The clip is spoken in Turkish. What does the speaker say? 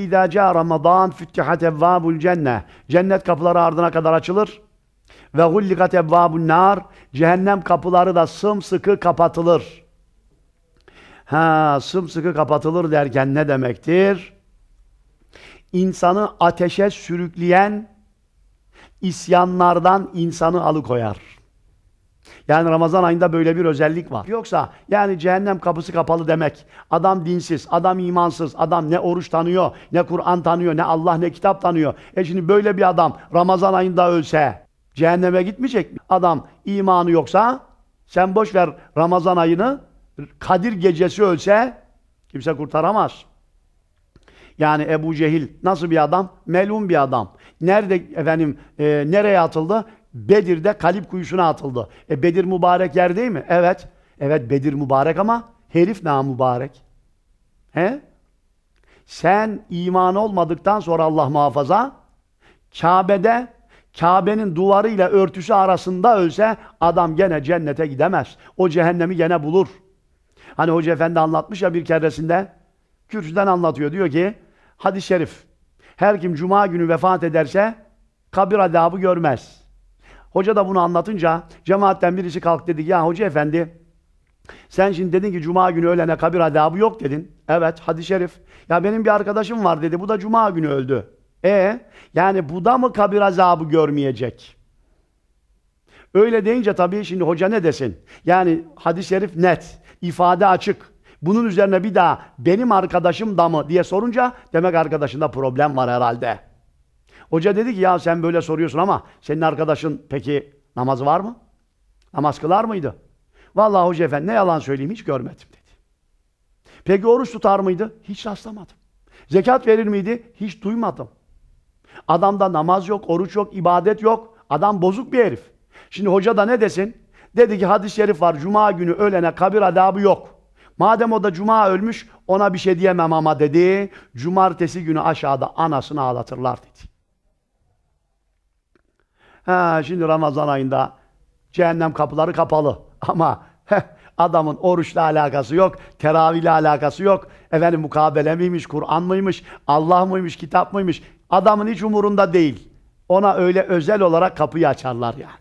İzâ câ Ramazan füttihat evvâbul cenne. Cennet kapıları ardına kadar açılır. Ve gullikat evvâbun nar. Cehennem kapıları da sımsıkı kapatılır. Ha, sımsıkı kapatılır derken ne demektir? İnsanı ateşe sürükleyen isyanlardan insanı alıkoyar. Yani Ramazan ayında böyle bir özellik var. Yoksa yani cehennem kapısı kapalı demek. Adam dinsiz, adam imansız, adam ne oruç tanıyor, ne Kur'an tanıyor, ne Allah ne kitap tanıyor. E şimdi böyle bir adam Ramazan ayında ölse cehenneme gitmeyecek mi? Adam imanı yoksa sen boş ver Ramazan ayını Kadir gecesi ölse kimse kurtaramaz. Yani Ebu Cehil nasıl bir adam? Melun bir adam. Nerede efendim e, nereye atıldı? Bedir'de kalip kuyusuna atıldı. E Bedir mübarek yer değil mi? Evet. Evet Bedir mübarek ama herif ne mübarek? He? Sen iman olmadıktan sonra Allah muhafaza Kabe'de Kabe'nin duvarıyla örtüsü arasında ölse adam gene cennete gidemez. O cehennemi gene bulur. Hani Hoca Efendi anlatmış ya bir keresinde kürsüden anlatıyor. Diyor ki hadis-i şerif her kim cuma günü vefat ederse kabir adabı görmez. Hoca da bunu anlatınca cemaatten birisi kalk dedi ya hoca efendi sen şimdi dedin ki cuma günü ölene kabir adabı yok dedin. Evet hadis-i şerif. Ya benim bir arkadaşım var dedi bu da cuma günü öldü. E yani bu da mı kabir azabı görmeyecek? Öyle deyince tabii şimdi hoca ne desin? Yani hadis-i şerif net, ifade açık. Bunun üzerine bir daha benim arkadaşım da mı diye sorunca demek arkadaşında problem var herhalde. Hoca dedi ki ya sen böyle soruyorsun ama senin arkadaşın peki namazı var mı? Namaz kılar mıydı? Vallahi hoca efendi ne yalan söyleyeyim hiç görmedim dedi. Peki oruç tutar mıydı? Hiç rastlamadım. Zekat verir miydi? Hiç duymadım. Adamda namaz yok, oruç yok, ibadet yok. Adam bozuk bir herif. Şimdi hoca da ne desin? Dedi ki hadis-i şerif var. Cuma günü ölene kabir adabı yok. Madem o da cuma ölmüş ona bir şey diyemem ama dedi. Cumartesi günü aşağıda anasını ağlatırlar dedi. Ha, şimdi Ramazan ayında cehennem kapıları kapalı. Ama heh, adamın oruçla alakası yok, teravihle alakası yok. Efendim mukabele miymiş, Kur'an mıymış, Allah mıymış, kitap mıymış? Adamın hiç umurunda değil. Ona öyle özel olarak kapıyı açarlar yani.